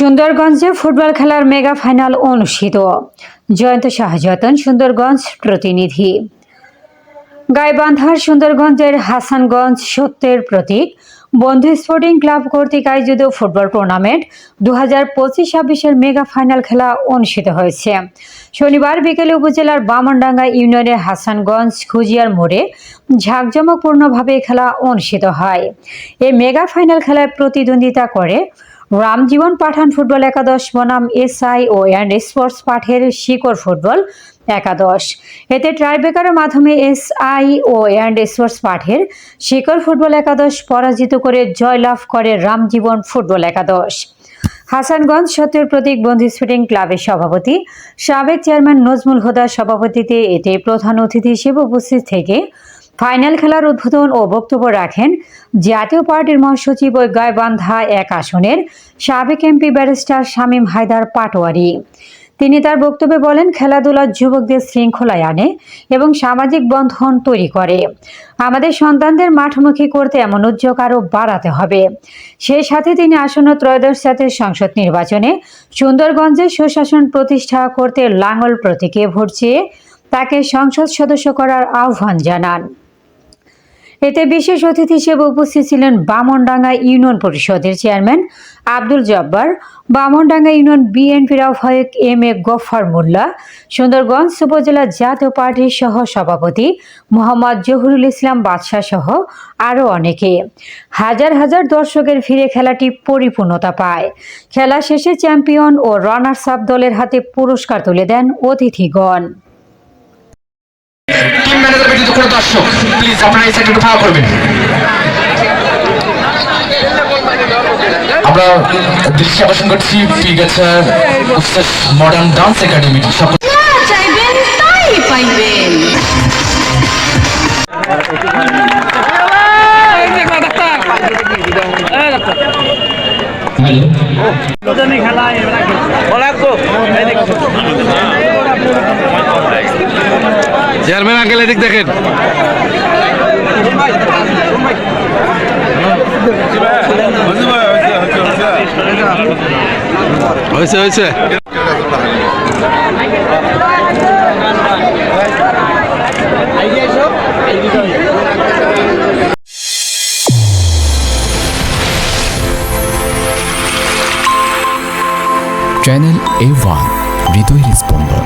সুন্দরগঞ্জে football খেলার mega final অনুষ্ঠিত। জয়ন্ত শাহজাতন সুন্দরগঞ্জ প্রতিনিধি। গাইবান্ধার সুন্দরগঞ্জের হাসানগঞ্জ সত্যের প্রতীক। বন্ধু স্পোর্টিং ক্লাব কর্তৃক আয়োজিত ফুটবল টুর্নামেন্ট দু হাজার পঁচিশ ছাব্বিশের মেগা ফাইনাল খেলা অনুষ্ঠিত হয়েছে। শনিবার বিকেলে উপজেলার বামনডাঙ্গা ইউনিয়নের হাসানগঞ্জ খুজিয়ার মোড়ে ঝাঁকজমকপূর্ণভাবে খেলা অনুষ্ঠিত হয়। এই মেগা ফাইনাল খেলায় প্রতিদ্বন্দ্বিতা করে রামজীবন পাঠান ফুটবল একাদশ, বনাম এসআই ও অ্যান্ড স্পোর্টস পাঠের শিকড় ফুটবল একাদশ। এতে ট্রাইবেকারের মাধ্যমে এসআই ও অ্যান্ড স্পোর্টস পাঠের শিকড় ফুটবল একাদশ পরাজিত করে জয়লাভ করে রামজীবন ফুটবল একাদশ। হাসানগঞ্জ সত্যের প্রতীক বন্ধু স্পোর্টিং ক্লাবের সভাপতি, সাবেক চেয়ারম্যান নজমুল হুদার সভাপতিতে এতে প্রধান অতিথি হিসেবে উপস্থিত থেকে ফাইনাল খেলার উদ্বোধন ও বক্তব্য রাখেন জাতীয় পার্টির মহাসচিব ও গাইবান্ধা এক আসনের সাবেক এমপি ব্যারিস্টার শামীম হায়দার পাটোয়ারি। তিনি তার বক্তব্যে বলেন খেলাধুলা যুবকদের শৃঙ্খলায় আনে এবং সামাজিক বন্ধন তৈরি করে। আমাদের সন্তানদের মাঠমুখী করতে এমন উদ্যোগ আরও বাড়াতে হবে। সেই সাথে তিনি আসন্ন ত্রয়োদশ জাতীয় সংসদ নির্বাচনে সুন্দরগঞ্জে সুশাসন প্রতিষ্ঠা করতে লাঙ্গল প্রতীকে ভোট চেয়ে তাকে সংসদ সদস্য করার আহ্বান জানান। এতে বিশেষ অতিথি হিসেবে উপস্থিত ছিলেন বামনডাঙ্গা ইউনিয়ন পরিষদের চেয়ারম্যান আব্দুল জব্বার, বামনডাঙ্গা ইউনিয়ন বিএনপির আহ্বায়ক এম এ গফফার মোল্লা, সুন্দরগঞ্জ উপজেলা জাতীয় পার্টির সহ সভাপতি মোহাম্মদ জহুরুল ইসলাম বাদশাহ সহ আরও অনেকে। হাজার হাজার দর্শকের ফিরে খেলাটি পরিপূর্ণতা পায়। খেলা শেষে চ্যাম্পিয়ন ও রানার্স আপ দলের হাতে পুরস্কার তুলে দেন অতিথিগণ। ব্যতীত কোনো দর্শক প্লিজ আপনারা এই সাইডে ফাওয়া করবেন। আমরা দৃষ্টি আকর্ষণ করছি পিগাছার মডার্ন ডান্স একাডেমি সকল চাইবেন তাই পাইবেন। চেয়ারম্যান আঙ্কেল এদিক দেখেন। হয়েছে হয়েছে। চ্যানেল এ ওয়ান হৃদয়ের স্পন্দন